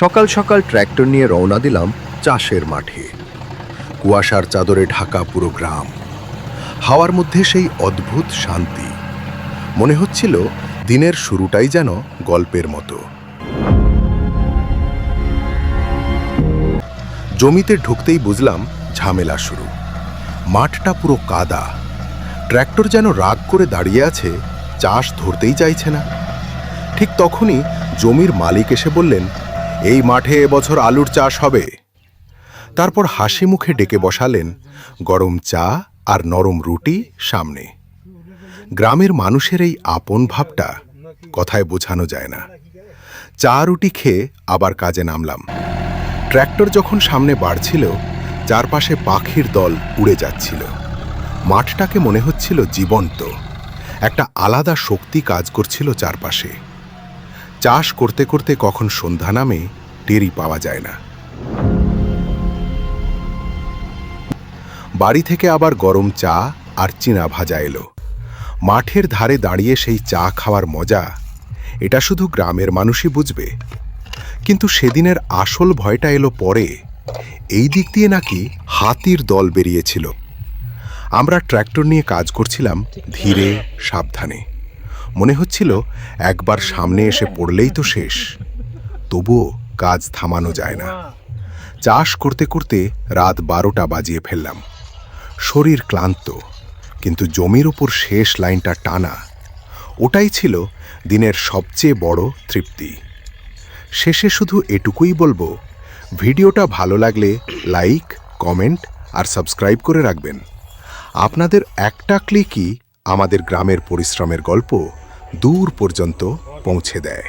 সকাল সকাল ট্র্যাক্টর নিয়ে রওনা দিলাম চাষের মাঠে। কুয়াশার চাদরে ঢাকা পুরো গ্রাম। হাওয়ার মধ্যে সেই অদ্ভুত শান্তি। মনে হচ্ছিল দিনের শুরুটাই যেন গল্পের মতো। জমিতে ঢুকতেই বুঝলাম ঝামেলা শুরু। মাঠটা পুরো কাদা। ট্র্যাক্টর যেন রাগ করে দাঁড়িয়ে আছে, চাষ ধরতেই চাইছে না। ঠিক তখনই জমির মালিক এসে বললেন এই মাঠে এবছর আলুর চাষ হবে। তারপর হাসি মুখে ডেকে বসালেন গরম চা আর নরম রুটি সামনে। গ্রামের মানুষের এই আপন ভাবটা কথায় বোঝানো যায় না। চা রুটি খেয়ে আবার কাজে নামলাম। ট্র্যাক্টর যখন সামনে বাড়ছিল, চারপাশে পাখির দল উড়ে যাচ্ছিল। মাঠটাকে মনে হচ্ছিল জীবন্ত। একটা আলাদা শক্তি কাজ করছিল চারপাশে। চাষ করতে করতে কখন সন্ধ্যা নামে টেরি পাওয়া যায় না। বাড়ি থেকে আবার গরম চা আর চীনা ভাজা এলো। মাঠের ধারে দাঁড়িয়ে সেই চা খাওয়ার মজা, এটা শুধু গ্রামের মানুষই বুঝবে। কিন্তু সেদিনের আসল ভয়টা এলো পরে, এই দিক দিয়ে নাকি হাতির দল বেরিয়েছিল। আমরা ট্র্যাক্টর নিয়ে কাজ করছিলাম ধীরে, সাবধানে। মনে হচ্ছিল একবার সামনে এসে পড়লেই তো শেষ। তবুও কাজ থামানো যায় না। চাষ করতে করতে রাত বারোটা বাজিয়ে ফেললাম। শরীর ক্লান্ত, কিন্তু জমির ওপর শেষ লাইনটা টানা। ওটাই ছিল দিনের সবচেয়ে বড় তৃপ্তি। শেষে শুধু এটুকুই বলব, ভিডিওটা ভালো লাগলে লাইক, কমেন্ট আর সাবস্ক্রাইব করে রাখবেন। আপনাদের একটা ক্লিকই আমাদের গ্রামের পরিশ্রমের গল্প দূর পর্যন্ত পৌঁছে দেয়।